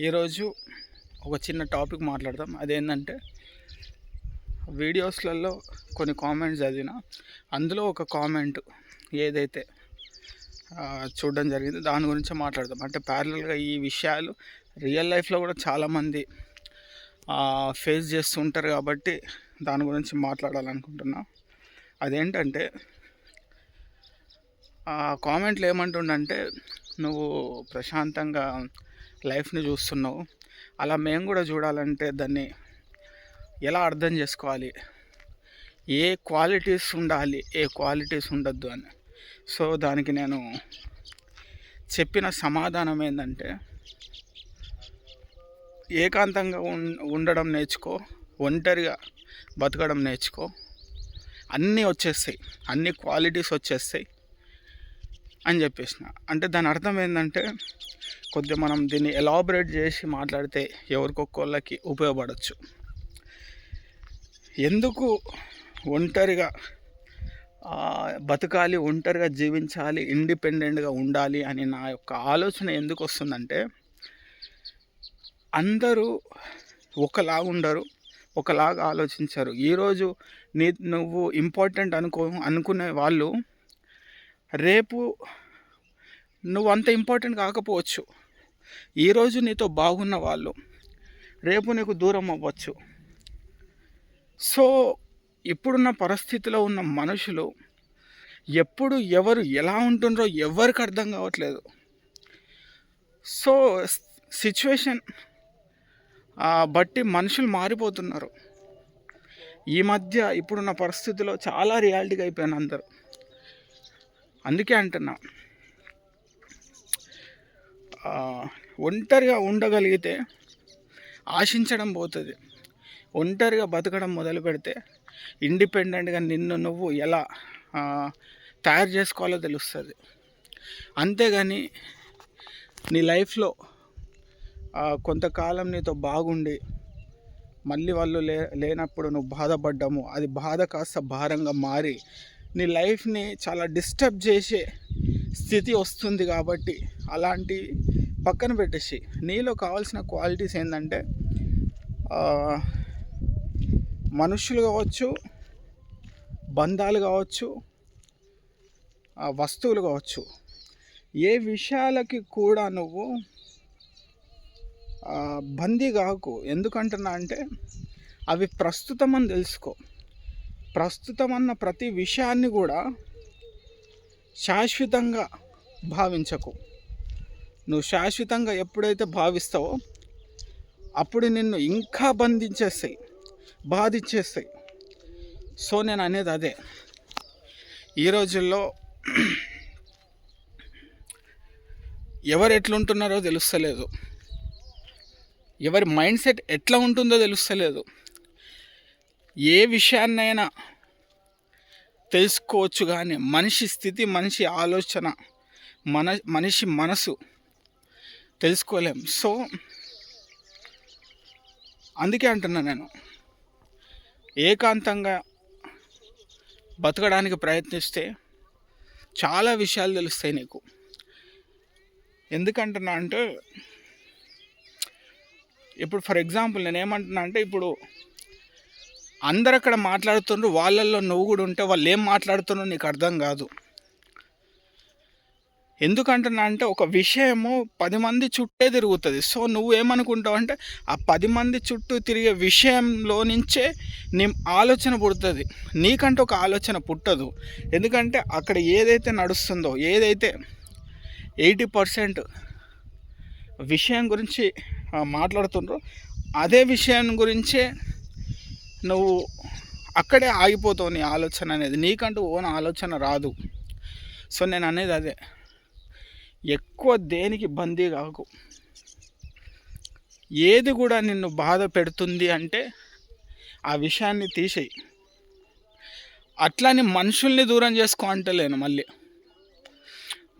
ఈరోజు ఒక చిన్న టాపిక్ మాట్లాడదాం. అదేంటంటే వీడియోస్లలో కొన్ని కామెంట్స్ చదివిన అందులో ఒక కామెంట్ ఏదైతే చూడడం జరిగింది దాని గురించి మాట్లాడదాం. అంటే ప్యారలల్గా ఈ విషయాలు రియల్ లైఫ్లో కూడా చాలామంది ఫేస్ చేస్తుంటారు కాబట్టి దాని గురించి మాట్లాడాలనుకుంటున్నా. అదేంటంటే కామెంట్లు ఏమంటుండంటే నువ్వు ప్రశాంతంగా లైఫ్ని చూస్తున్నావు. అలా మేము కూడా చూడాలంటే దాన్ని ఎలా అర్థం చేసుకోవాలి? ఏ క్వాలిటీస్ ఉండాలి? ఏ క్వాలిటీస్ ఉండొద్దు అని. సో దానికి నేను చెప్పిన సమాధానం ఏంటంటే ఏకాంతంగా ఉండడం నేర్చుకో ఒంటరిగా బతకడం నేర్చుకో. అన్నీ వచ్చేస్తాయి. అన్ని క్వాలిటీస్ వచ్చేస్తాయి అని చెప్పేసిన. అంటే దాని అర్థం ఏంటంటే కొద్దిగా మనం దీన్ని ఎలాబరేట్ చేసి మాట్లాడితే ఎవరికొక్కళ్ళకి ఉపయోగపడవచ్చు ఎందుకు ఒంటరిగా బతకాలి ఒంటరిగా జీవించాలి ఇండిపెండెంట్గా ఉండాలి అని నా యొక్క ఆలోచన ఎందుకు వస్తుందంటే అందరూ ఒకలాగా ఉండరు ఒకలాగా ఆలోచించరు. ఈరోజు నీ నువ్వు ఇంపార్టెంట్ అనుకో అనుకునే వాళ్ళు రేపు నువ్వు అంత ఇంపార్టెంట్ కాకపోవచ్చు. ఈరోజు నీతో బాగున్న వాళ్ళు రేపు నీకు దూరం అవ్వచ్చు. సో ఇప్పుడున్న పరిస్థితిలో ఉన్న మనుషులు ఎప్పుడు ఎవరు ఎలా ఉంటుండ్రో ఎవరికి అర్థం కావట్లేదు. సో సిచ్యువేషన్ బట్టి మనుషులు మారిపోతున్నారు. ఈ మధ్య ఇప్పుడున్న పరిస్థితిలో చాలా రియాలిటీగా అయిపోయాను అందరూ. అందుకే అంటున్నా. ఒంటరిగా ఉండగలిగితే ఆశించడం పోతుంది. ఒంటరిగా బతకడం మొదలు పెడితే ఇండిపెండెంట్గా నిన్ను నువ్వు ఎలా తయారు చేసుకోవాలో తెలుస్తుంది. అంతేగాని నీ లైఫ్లో కొంతకాలం నీతో బాగుండి మళ్ళీ వాళ్ళు లే లేనప్పుడు నువ్వు బాధపడ్డాము అది బాధ కాస్త భారంగా మారి నీ లైఫ్ని చాలా డిస్టర్బ్ చేసే స్థితి వస్తుంది కాబట్టి అలాంటి పక్కన పెట్టేసి నీలో కావాల్సిన క్వాలిటీస్ ఏంటంటే మనుషులు కావచ్చు బంధాలు కావచ్చు వస్తువులు కావచ్చు. ఏ విషయాలకి కూడా నువ్వు బందీ కాకు. ఎందుకంటున్నా అంటే అవి ప్రస్తుతం అని తెలుసుకో. ప్రస్తుతం అన్న ప్రతి విషయాన్ని కూడా శాశ్వతంగా భావించకు. నువ్వు శాశ్వతంగా ఎప్పుడైతే భావిస్తావో అప్పుడు నిన్ను ఇంకా బంధించేస్తాయి బాధించేస్తాయి. సో నేను అనేది అదే. ఈ రోజుల్లో ఎవరు ఎట్లుంటున్నారో తెలుస్తలేదు. ఎవరి మైండ్ సెట్ ఎట్లా ఉంటుందో తెలుస్తలేదు. ఏ విషయాన్నైనా తెలుసుకోవచ్చు కానీ మనిషి స్థితి మనిషి ఆలోచన మన మనిషి మనసు తెలుసుకోలేం. సో అందుకే అంటున్నా నేను. ఏకాంతంగా బతకడానికి ప్రయత్నిస్తే చాలా విషయాలు తెలుస్తాయి నీకు. ఎందుకంటున్నా అంటే ఇప్పుడు ఫర్ ఎగ్జాంపుల్ నేనేమంటున్నా అంటే ఇప్పుడు అందరు అక్కడ మాట్లాడుతుండ్రు వాళ్ళల్లో నువ్వు కూడా ఉంటే వాళ్ళు ఏం మాట్లాడుతున్నారో నీకు అర్థం కాదు. ఎందుకంటున్నా అంటే ఒక విషయము పది మంది చుట్టే తిరుగుతుంది. సో నువ్వేమనుకుంటావు అంటే ఆ పది మంది చుట్టూ తిరిగే విషయంలో నుంచే నీ ఆలోచన పుడుతుంది. నీకంటే ఒక ఆలోచన పుట్టదు. ఎందుకంటే అక్కడ ఏదైతే నడుస్తుందో ఏదైతే ఎయిటీ పర్సెంట్ విషయం గురించి మాట్లాడుతుండ్రో అదే విషయం గురించే నువ్వు అక్కడే ఆగిపోతావు నీ ఆలోచన అనేది. నీకంటూ ఓన్ ఆలోచన రాదు. సో నేను అనేది అదే. ఎక్కువ దేనికి బందీ కాకు. ఏది కూడా నిన్ను బాధ పెడుతుంది అంటే ఆ విషయాన్ని తీసేయి. అట్లాని మనుషుల్ని దూరం చేసుకో అంటలేను మళ్ళీ.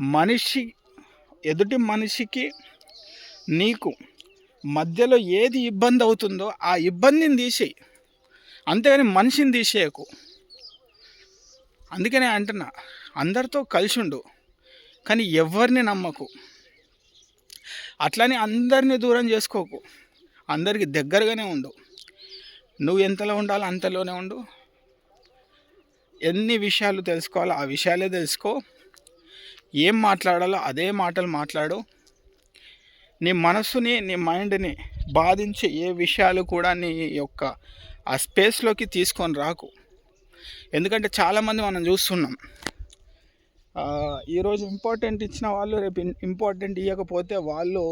మనిషి ఎదుటి మనిషికి నీకు మధ్యలో ఏది ఇబ్బంది అవుతుందో ఆ ఇబ్బందిని తీసేయి. అంతేగాని మనిషిని తీసేయకు. అందుకనే అంటున్నా అందరితో కలిసి ఉండు కానీ ఎవరిని నమ్మకు. అట్లనే అందరినీ దూరం చేసుకోకు. అందరికి దగ్గరగానే ఉండు. నువ్వు ఎంతలో ఉండాలో అంతలోనే ఉండు. ఎన్ని విషయాలు తెలుసుకోవాలో ఆ విషయాలే తెలుసుకో. ఏం మాట్లాడాలో అదే మాటలు మాట్లాడు. నీ మనసుని నీ మైండ్ని బాధించే ఏ విషయాలు కూడా నీ యొక్క ఆ స్పేస్లోకి తీసుకొని రాకు. ఎందుకంటే చాలామంది మనం చూస్తున్నాం. ఈరోజు ఇంపార్టెంట్ ఇచ్చిన వాళ్ళు రేపు ఇంపార్టెంట్ ఇవ్వకపోతే వాళ్ళు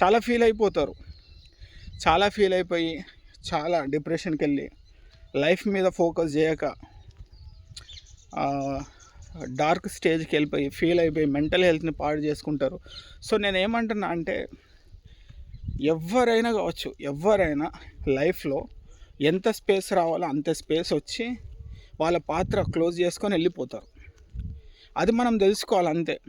చాలా ఫీల్ అయిపోతారు. చాలా ఫీల్ అయిపోయి చాలా డిప్రెషన్కి వెళ్ళి లైఫ్ మీద ఫోకస్ చేయక డార్క్ స్టేజ్కి వెళ్ళిపోయి ఫీల్ అయిపోయి మెంటల్ హెల్త్ని పాడు చేసుకుంటారు. సో నేను ఏమంటున్నా అంటే ఎవరైనా కావచ్చు ఎవరైనా లైఫ్లో ఎంత స్పేస్ రావాలో అంత స్పేస్ వచ్చి వాళ్ళ పాత్ర క్లోజ్ చేసుకొని వెళ్ళిపోతారు. అది మనం తెలుసుకోవాలి అంతే.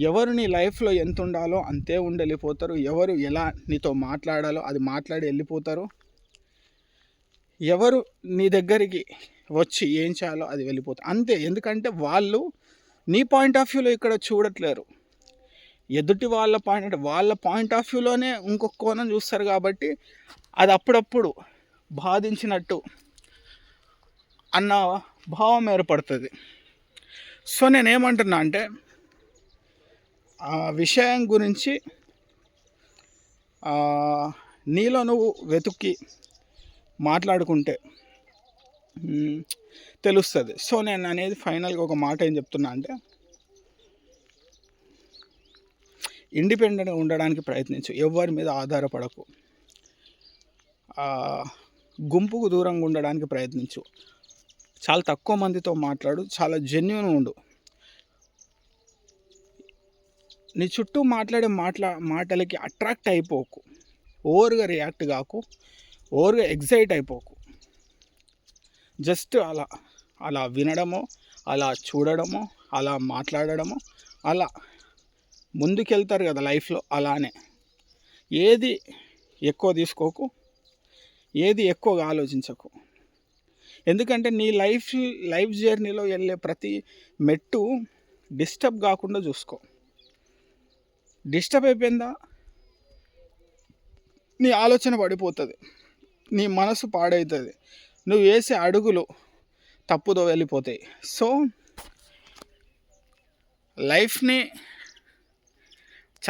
ఎవరు నీ లైఫ్లో ఎంత ఉండాలో అంతే ఉండి వెళ్ళిపోతారు. ఎవరు ఎలా నీతో మాట్లాడాలో అది మాట్లాడి వెళ్ళిపోతారు. ఎవరు నీ దగ్గరికి వచ్చి ఏం చేయాలో అది వెళ్ళిపోతారు. అంతే. ఎందుకంటే వాళ్ళు నీ పాయింట్ ఆఫ్ వ్యూలో ఇక్కడ చూడట్లేరు. ఎదుటి వాళ్ళ పాయింట్ వాళ్ళ పాయింట్ ఆఫ్ వ్యూలోనే ఇంకొక కోణం చూస్తారు కాబట్టి అది అప్పుడప్పుడు బాధించినట్టు అన్న భావం ఏర్పడుతుంది. సో నేనేమంటున్నా అంటే ఆ విషయం గురించి నీలో నువ్వు వెతుక్కి మాట్లాడుకుంటే తెలుస్తుంది. సో నేను అనేది ఫైనల్గా ఒక మాట ఏం చెప్తున్నా అంటే ఇండిపెండెంట్గా ఉండడానికి ప్రయత్నించు. ఎవరి మీద ఆధారపడకు. గుంపుకు దూరంగా ఉండడానికి ప్రయత్నించు. చాలా తక్కువ మందితో మాట్లాడు చాలా జెన్యున్ ఉండు. నీ చుట్టూ మాట్లాడే మాట్లా మాటలకి అట్రాక్ట్ అయిపోకు. ఓవర్గా రియాక్ట్ కాకు. ఓవర్గా ఎగ్జైట్ అయిపోకు. జస్ట్ అలా అలా వినడమో అలా చూడడమో అలా మాట్లాడడమో అలా ముందుకెళ్తారు కదా లైఫ్లో అలానే. ఏది ఎక్కువ తీసుకోకు ఏది ఎక్కువగా ఆలోచించకు. ఎందుకంటే నీ లైఫ్ లైఫ్ జర్నీలో వెళ్ళే ప్రతి మెట్టు డిస్టర్బ్ కాకుండా చూసుకో. డిస్టర్బ్ అయిపోయిందా? నీ ఆలోచన పడిపోతుంది. నీ మనసు పాడవుతుంది నువ్వు వేసే అడుగులు తప్పుదో వెళ్ళిపోతాయి. సో లైఫ్ని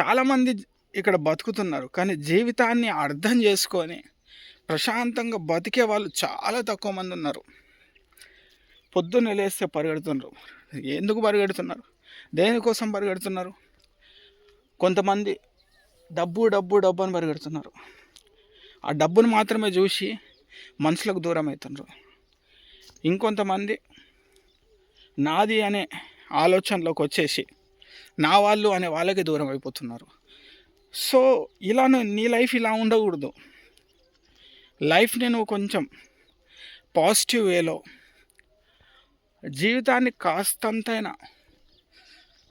చాలామంది ఇక్కడ బతుకుతున్నారు. కానీ జీవితాన్ని అర్థం చేసుకొని ప్రశాంతంగా బతికే వాళ్ళు చాలా తక్కువ మంది ఉన్నారు. పొద్దున్న లేస్తే పరిగెడుతున్నారు ఎందుకు పరిగెడుతున్నారు? దేనికోసం పరిగెడుతున్నారు? కొంతమంది డబ్బు డబ్బు డబ్బు అని పరిగెడుతున్నారు. ఆ డబ్బును మాత్రమే చూసి మనుషులకు దూరం అవుతున్నారు ఇంకొంతమంది నాది అనే ఆలోచనలోకి వచ్చేసి నా వాళ్ళు అనే వాళ్ళకి దూరం అయిపోతున్నారు. సో ఇలా నీ లైఫ్ ఇలా ఉండకూడదు. లైఫ్ని నువ్వు కొంచెం పాజిటివ్ వేలో జీవితాన్ని కాస్తంతైనా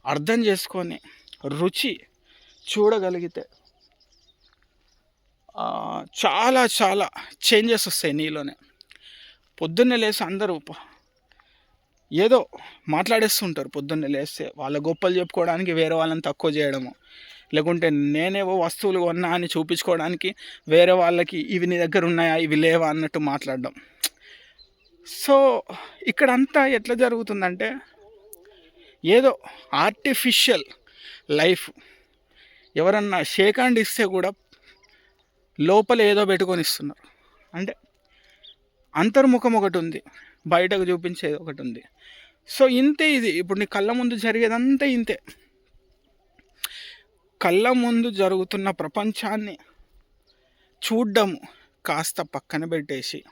అర్థం చేసుకొని రుచి చూడగలిగితే చాలా చాలా చేంజెస్ వస్తాయి నీలోనే. పొద్దున్నే లేసి అందరూ ఏదో మాట్లాడేస్తుంటారు పొద్దున్నే లేస్తే. వాళ్ళ గొప్పలు చెప్పుకోవడానికి వేరే వాళ్ళని తక్కువ చేయడము. లేకుంటే నేనేవో వస్తువులు కొన్నా అని చూపించుకోవడానికి వేరే వాళ్ళకి ఇవి నీ దగ్గర ఉన్నాయా? ఇవి లేవా? అన్నట్టు మాట్లాడడం. సో ఇక్కడంతా ఎట్లా జరుగుతుందంటే ఏదో ఆర్టిఫిషియల్ లైఫ్ ఎవరన్నా షేక్ హ్యాండ్ ఇస్తే కూడా లోపల ఏదో పెట్టుకొని ఇస్తున్నారు. అంటే అంతర్ముఖం ఒకటి ఉంది. బయటకు చూపించేది ఒకటి ఉంది. సో ఇంతే ఇది. ఇప్పుడు నీ కళ్ళ ముందు జరిగేదంతా ఇంతే. కళ్ళ ముందు జరుగుతున్న ప్రపంచాన్ని చూడ్డము కాస్త పక్కన పెట్టేసి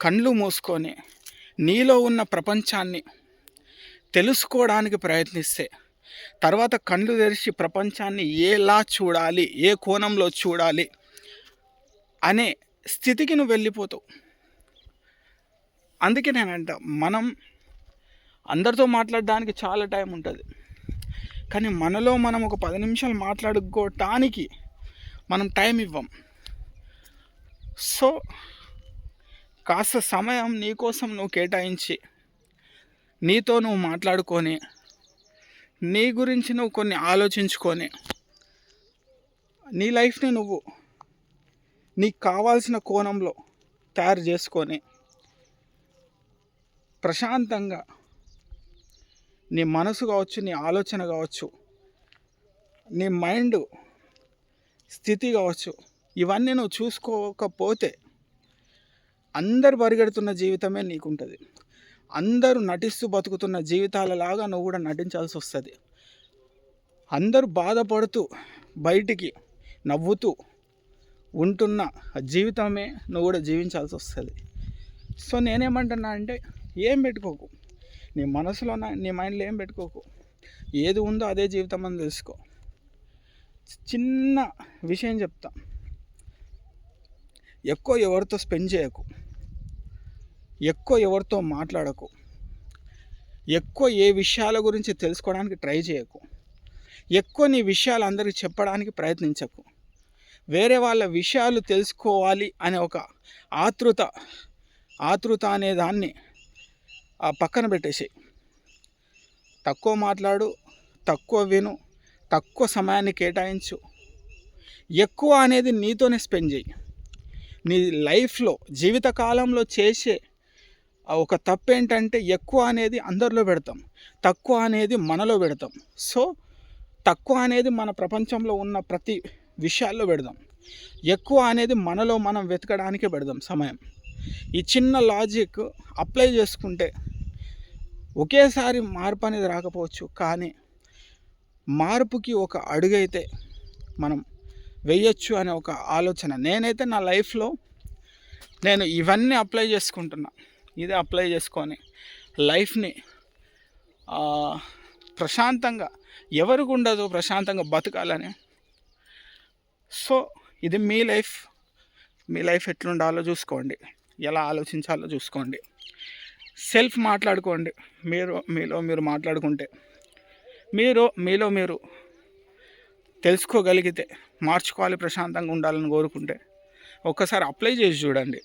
కళ్ళు మూసుకొని నీలో ఉన్న ప్రపంచాన్ని తెలుసుకోవడానికి ప్రయత్నిస్తే తర్వాత కళ్ళు తెరిచి ప్రపంచాన్ని ఎలా చూడాలి ఏ కోణంలో చూడాలి అనే స్థితికి నువ్వు వెళ్ళిపోతావు. అందుకే నేనంట మనం అందరితో మాట్లాడడానికి చాలా టైం ఉంటుంది. కానీ మనలో మనం ఒక పది నిమిషాలు మాట్లాడుకోవటానికి మనం టైం ఇవ్వం. సో కాస్త సమయం నీకోసం నువ్వు కేటాయించి నీతో నువ్వు మాట్లాడుకొని నీ గురించి నువ్వు కొన్ని ఆలోచించుకొని నీ లైఫ్ని నువ్వు నీకు కావాల్సిన కోణంలో తయారు చేసుకొని ప్రశాంతంగా నీ మనసు కావచ్చు నీ ఆలోచన కావచ్చు నీ మైండ్ స్థితి కావచ్చు ఇవన్నీ నువ్వు చూసుకోకపోతే అందరు పరిగెడుతున్న జీవితమే నీకుంటుంది. అందరూ నటిస్తూ బతుకుతున్న జీవితాలలాగా నువ్వు కూడా నటించాల్సి వస్తుంది. అందరూ బాధపడుతూ బయటికి నవ్వుతూ ఉంటున్న జీవితమే నువ్వు కూడా జీవించాల్సి వస్తుంది. సో నేనేమంటున్నా అంటే ఏం పెట్టుకోకు. నీ మనసులో నీ మైండ్లో ఏం పెట్టుకోకు. ఏది ఉందో అదే జీవితం అని తెలుసుకో. చిన్న విషయం చెప్తా. ఎక్కువ ఎవరితో స్పెండ్ చేయకు. ఎక్కువ ఎవరితో మాట్లాడకు. ఎక్కువ ఏ విషయాల గురించి తెలుసుకోవడానికి ట్రై చేయకు. ఎక్కువ నీ విషయాలు అందరికి చెప్పడానికి ప్రయత్నించకు. వేరే వాళ్ళ విషయాలు తెలుసుకోవాలి అనే ఒక ఆతృత ఆతృత అనే దాన్ని ఆ పక్కన పెట్టేసి తక్కువ మాట్లాడు తక్కువ విను తక్కువ సమయాన్ని కేటాయించు. ఎక్కువ అనేది నీతోనే స్పెండ్ చేయి. నీ లైఫ్లో జీవితకాలంలో చేసే ఒక తప్పు ఏంటంటే ఎక్కువ అనేది అందరిలో పెడతాం. తక్కువ అనేది మనలో పెడతాం. సో తక్కువ అనేది మన ప్రపంచంలో ఉన్న ప్రతి విషయాల్లో పెడదాం. ఎక్కువ అనేది మనలో మనం వెతకడానికే పెడదాం సమయం. ఈ చిన్న లాజిక్ అప్లై చేసుకుంటే ఒకేసారి మార్పు అనేది రాకపోవచ్చు. కానీ మార్పుకి ఒక అడుగైతే మనం వెయ్యొచ్చు అనే ఒక ఆలోచన. నేనైతే నా లైఫ్లో నేను ఇవన్నీ అప్లై చేసుకుంటున్నా. ఇదే అప్లై చేసుకొని లైఫ్ని ప్రశాంతంగా ఎవరికి ఉండదు ప్రశాంతంగా బతకాలని. సో ఇది మీ లైఫ్. మీ లైఫ్ ఎట్లుండాలో చూసుకోండి. ఎలా ఆలోచించాలో చూసుకోండి. సెల్ఫ్ మాట్లాడుకోండి. మీరు మీలో మీరు మాట్లాడుకుంటే మీరు మీలో మీరు తెలుసుకోగలిగితే మార్చుకోవాలి ప్రశాంతంగా ఉండాలని కోరుకుంటే ఒక్కసారి అప్లై చేసి చూడండి.